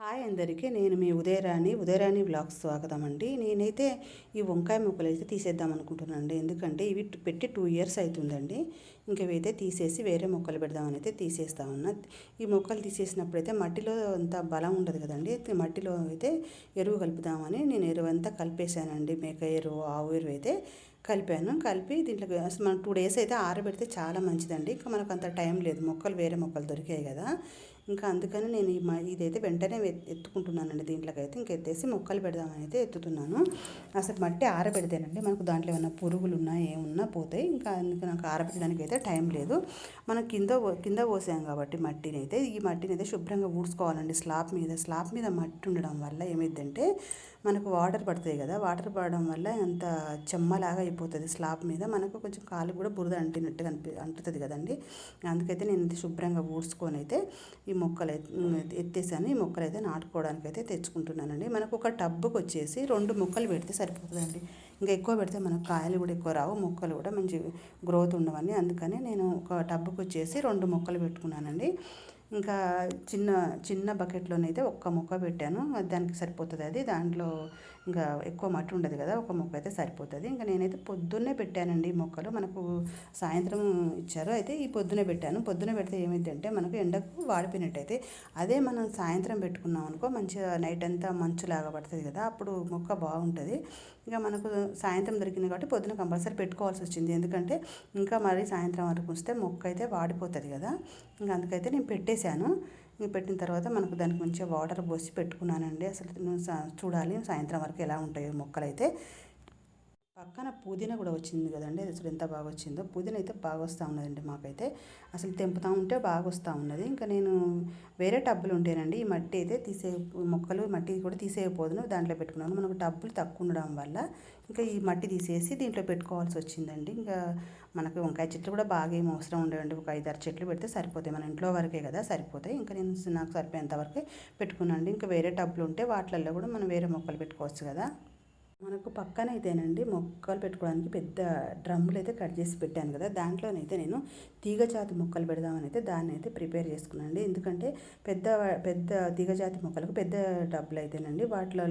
Hi అందరికీ నేను మీ Udayarani Udayarani blogs స్వాగతం అండి. నేనైతే ఈ వంకాయ మొక్కలు అయితే తీసేద్దాం అనుకుంటున్నాను అండి ఎందుకంటే ఇవి పెట్టి టూ ఇయర్స్ అవుతుందండి. ఇంకవైతే తీసేసి వేరే మొక్కలు పెడదామని అయితే తీసేస్తా ఉన్నా. ఈ మొక్కలు తీసేసినప్పుడైతే మట్టిలో అంత బలం ఉండదు కదండి. మట్టిలో అయితే ఎరువు కలుపుదామని నేను ఎరువు అంతా కలిపేశానండి. మేక ఎరువు ఆవు ఎరువు అయితే కలిపాను. కలిపి దీంట్లో అసలు మనం టూ డేస్ అయితే ఆరబెడితే చాలా మంచిదండి. ఇంకా మనకు అంత టైం లేదు. మొక్కలు వేరే మొక్కలు దొరికాయి కదా. ఇంకా అందుకని నేను ఇదైతే వెంటనే ఎత్తుకుంటున్నానండి దీంట్లోకి అయితే ఇంక ఎత్తేసి మొక్కలు పెడదామని అయితే ఎత్తుతున్నాను. అసలు మట్టి ఆరబెడితేనండి మనకు దాంట్లో ఏమైనా పురుగులు ఉన్నా ఏమున్నా పోతాయి. ఇంకా అందుకు నాకు ఆరబెట్టడానికి అయితే టైం లేదు. మనం కింద కింద పోసాం కాబట్టి మట్టిని అయితే ఈ మట్టిని అయితే శుభ్రంగా ఊడ్చుకోవాలండి. స్లాబ్ మీద స్లాబ్ మీద మట్టి ఉండడం వల్ల ఏమైందంటే మనకు వాటర్ పడుతుంది కదా వాటర్ పడడం వల్ల అంత చెమ్మలాగా అయిపోతుంది. స్లాబ్ మీద మనకు కొంచెం కాలు కూడా బురద అంటినట్టుగా అనిపి అంటుతుంది కదండి. అందుకైతే నేను ఇది శుభ్రంగా ఊడ్చుకొని అయితే ఈ మొక్కలు ఎత్తేసాను. ఈ మొక్కలు అయితే నాటుకోవడానికి అయితే తెచ్చుకుంటున్నానండి. మనకు ఒక టబ్బుకి వచ్చేసి రెండు మొక్కలు పెడితే సరిపోతుందండి. ఇంకా ఎక్కువ పెడితే మనకు కాయలు కూడా ఎక్కువ రావు మొక్కలు కూడా మంచి గ్రోత్ ఉండవని. అందుకని నేను ఒక టబ్బుకు వచ్చేసి రెండు మొక్కలు పెట్టుకున్నానండి. ఇంకా చిన్న చిన్న బకెట్లోనైతే ఒక్క మొక్క పెట్టాను. దానికి సరిపోతుంది అది. దాంట్లో ఇంకా ఎక్కువ మట్టి ఉండదు కదా ఒక మొక్క అయితే సరిపోతుంది. ఇంకా నేనైతే పొద్దున్నే పెట్టానండి ఈ మొక్కలు. మనకు సాయంత్రం ఇచ్చారు. అయితే ఈ పొద్దునే పెట్టాను. పొద్దునే పెడితే ఏమైందంటే మనకు ఎండకు వాడిపోయినట్టయితే అదే మనం సాయంత్రం పెట్టుకున్నాం అనుకో మంచిగా నైట్ అంతా మంచులాగా పడుతుంది కదా అప్పుడు మొక్క బాగుంటుంది. ఇంకా మనకు సాయంత్రం దొరికింది కాబట్టి పొద్దున కంపల్సరీ పెట్టుకోవాల్సి వచ్చింది. ఎందుకంటే ఇంకా మరీ సాయంత్రం వరకు వస్తే మొక్క అయితే వాడిపోతుంది కదా. ఇంకా అందుకైతే నేను పెట్టే పెట్టేశాను ఇంక పెట్టిన తర్వాత మనకు దానికి మంచిగా వాటర్ పోసి పెట్టుకున్నానండి. అసలు నువ్వు చూడాలి సాయంత్రం వరకు ఎలా ఉంటాయో మొక్కలైతే. పక్కన పుదీనా కూడా వచ్చింది కదండి. అది అసలు ఎంత బాగా వచ్చిందో. పుదీనా అయితే బాగా వస్తూ ఉన్నదండి మాకైతే. అసలు తెంపుతా ఉంటే బాగా వస్తూ ఉన్నది. ఇంకా నేను వేరే టబ్బులు ఉంటేనండి ఈ మట్టి అయితే తీసే మొక్కలు మట్టి కూడా తీసేయకపోదును దాంట్లో పెట్టుకున్నాను. మనకు టబ్బులు తక్కువ ఉండడం వల్ల ఇంకా ఈ మట్టి తీసేసి దీంట్లో పెట్టుకోవాల్సి వచ్చిందండి. ఇంకా మనకు వంకాయ చెట్లు కూడా బాగా ఏం అవసరం ఉండవండి. ఒక ఐదారు చెట్లు పెడితే సరిపోతాయి. మన ఇంట్లో వరకే కదా సరిపోతాయి. ఇంకా నేను నాకు సరిపోయేంత వరకే పెట్టుకున్నాను ఇంకా వేరే టబ్బులు ఉంటే వాటిలలో కూడా మనం వేరే మొక్కలు పెట్టుకోవచ్చు కదా. మనకు పక్కన అయితేనండి మొక్కలు పెట్టుకోవడానికి పెద్ద డ్రమ్ములు అయితే కట్ చేసి పెట్టాను కదా దాంట్లోనైతే నేను తీగజాతి మొక్కలు పెడదామని అయితే దాన్ని అయితే ప్రిపేర్ చేసుకున్నాను ఎందుకంటే పెద్ద పెద్ద తీగజాతి మొక్కలకు పెద్ద డబ్బులు అయితేనండి వాటిలలో